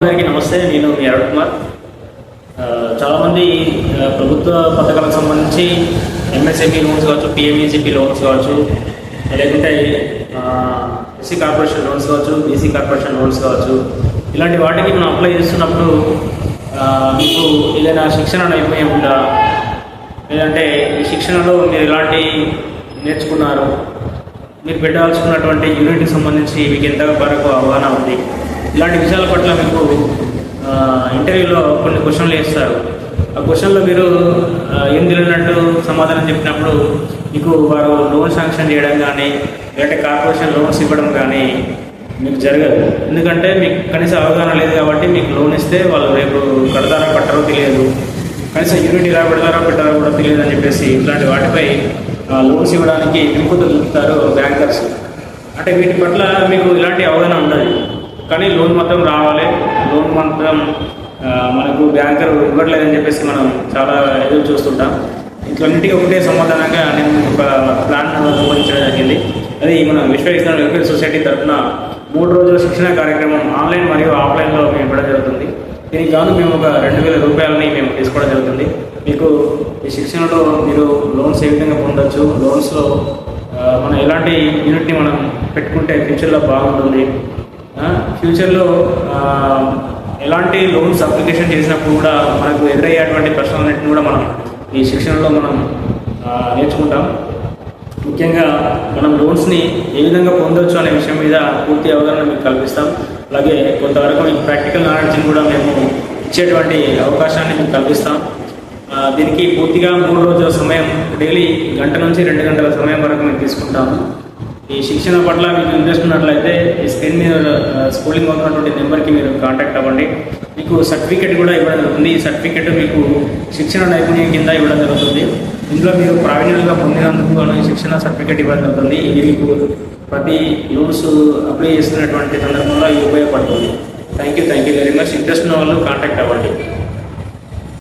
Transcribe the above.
అందరికీ నమస్తే నేను మీ అరుణ్ కుమార్. చాలామంది ప్రభుత్వ పథకాలకు సంబంధించి ఎంఎస్ఎంఈ లోన్స్ కావచ్చు పిఎంఈసిపి లోన్స్ కావచ్చు లేకుంటే ఎస్సీ కార్పొరేషన్ లోన్స్ కావచ్చు బీసీ కార్పొరేషన్ లోన్స్ కావచ్చు ఇలాంటి వాటికి మనం అప్లై చేస్తున్నప్పుడు మీకు ఏదైనా శిక్షణ నైపుణ్యం ఉందా? లేదంటే ఈ శిక్షణలో మీరు ఎలాంటి నేర్చుకున్నారు? మీరు పెట్టాల్సుకున్నటువంటి యూనిట్కి సంబంధించి మీకు ఎంత వరకు అవగాహన ఉంది? ఇలాంటి విషయాల పట్ల మీకు ఇంటర్వ్యూలో కొన్ని క్వశ్చన్లు వేస్తారు. ఆ క్వశ్చన్లో మీరు ఆ, ఏం తెలియనట్టు సమాధానం చెప్పినప్పుడు మీకు వారు లోన్ శాంక్షన్ చేయడం కానీ లేదంటే కార్పొరేషన్ లోన్స్ ఇవ్వడం కానీ మీకు జరగదు. ఎందుకంటే మీకు కనీస అవగాహన లేదు కాబట్టి మీకు లోన్ ఇస్తే వాళ్ళు రేపు కడతారా కట్టరో తెలియదు. కనీసం యూనిట్ ఎలా పెడతారో పెట్టారో కూడా తెలియదు అని చెప్పేసి ఇలాంటి వాటిపై ఆ, లోన్స్ ఇవ్వడానికి విముఖత చూపుతారు బ్యాంకర్స్. అంటే వీటి పట్ల మీకు ఇలాంటి అవగాహన ఉండదు. కానీ లోన్ మాత్రం రావాలి. లోన్ మాత్రం మనకు బ్యాంకర్ ఇవ్వట్లేదని చెప్పేసి మనం చాలా ఎదురు చూస్తుంటాం. ఇట్లన్నిటికీ ఒకటే సమాధానంగా నేను ఒక ప్లాన్ రూపొందించడం జరిగింది. అది మన విశ్వ విజ్ఞాన వెల్ఫేర్ సొసైటీ తరఫున మూడు రోజుల శిక్షణ కార్యక్రమం ఆన్లైన్ మరియు ఆఫ్లైన్లో మేము ఇవ్వడం జరుగుతుంది. దీనికి గాను మేము ఒక రెండు వేల రూపాయలని మేము తీసుకోవడం జరుగుతుంది. మీకు ఈ శిక్షణలో మీరు లోన్స్ ఏ విధంగా పొందొచ్చు లోన్స్లో మనం ఎలాంటి యూనిట్ని మనం పెట్టుకుంటే ఫ్యూచర్లో బాగుంటుంది ఫ్యూచర్లో ఎలాంటి లోన్స్ అప్లికేషన్ చేసినప్పుడు కూడా మనకు ఎదురయ్యేటువంటి ప్రశ్నలన్నింటినీ కూడా మనం ఈ శిక్షణలో మనం నేర్చుకుంటాం. ముఖ్యంగా మనం లోన్స్ని ఏ విధంగా పొందొచ్చు అనే విషయం మీద పూర్తి అవగాహన మీకు కల్పిస్తాం. అలాగే కొంతవరకు మీకు ప్రాక్టికల్ నాలెడ్జ్ని కూడా మేము ఇచ్చేటువంటి అవకాశాన్ని మీకు కల్పిస్తాం. దీనికి పూర్తిగా మూడు రోజుల సమయం డైలీ గంట నుంచి రెండు గంటల సమయం వరకు మేము తీసుకుంటాము. ఈ శిక్షణ పట్ల మీకు ఇంట్రెస్ట్ ఉన్నట్లయితే ఈ స్క్రీన్ మీద స్కూలింగ్ అవుతున్నటువంటి నెంబర్కి మీరు కాంటాక్ట్ అవ్వండి. మీకు సర్టిఫికేట్ కూడా ఇవ్వడం జరుగుతుంది. ఈ సర్టిఫికేట్ మీకు శిక్షణ నైపుణ్యం కింద ఇవ్వడం జరుగుతుంది. ఇందులో మీరు ప్రావీణ్యంగా పొందినందుకు ఈ శిక్షణ సర్టిఫికేట్ ఇవ్వడం జరుగుతుంది. ఇది మీకు ప్రతి యూస్ అప్లై చేస్తున్నటువంటి సందర్భంలో ఇది ఉపయోగపడుతుంది. Thank you thank you very much interest ఉన్న వాళ్ళు కాంటాక్ట్ అవ్వండి.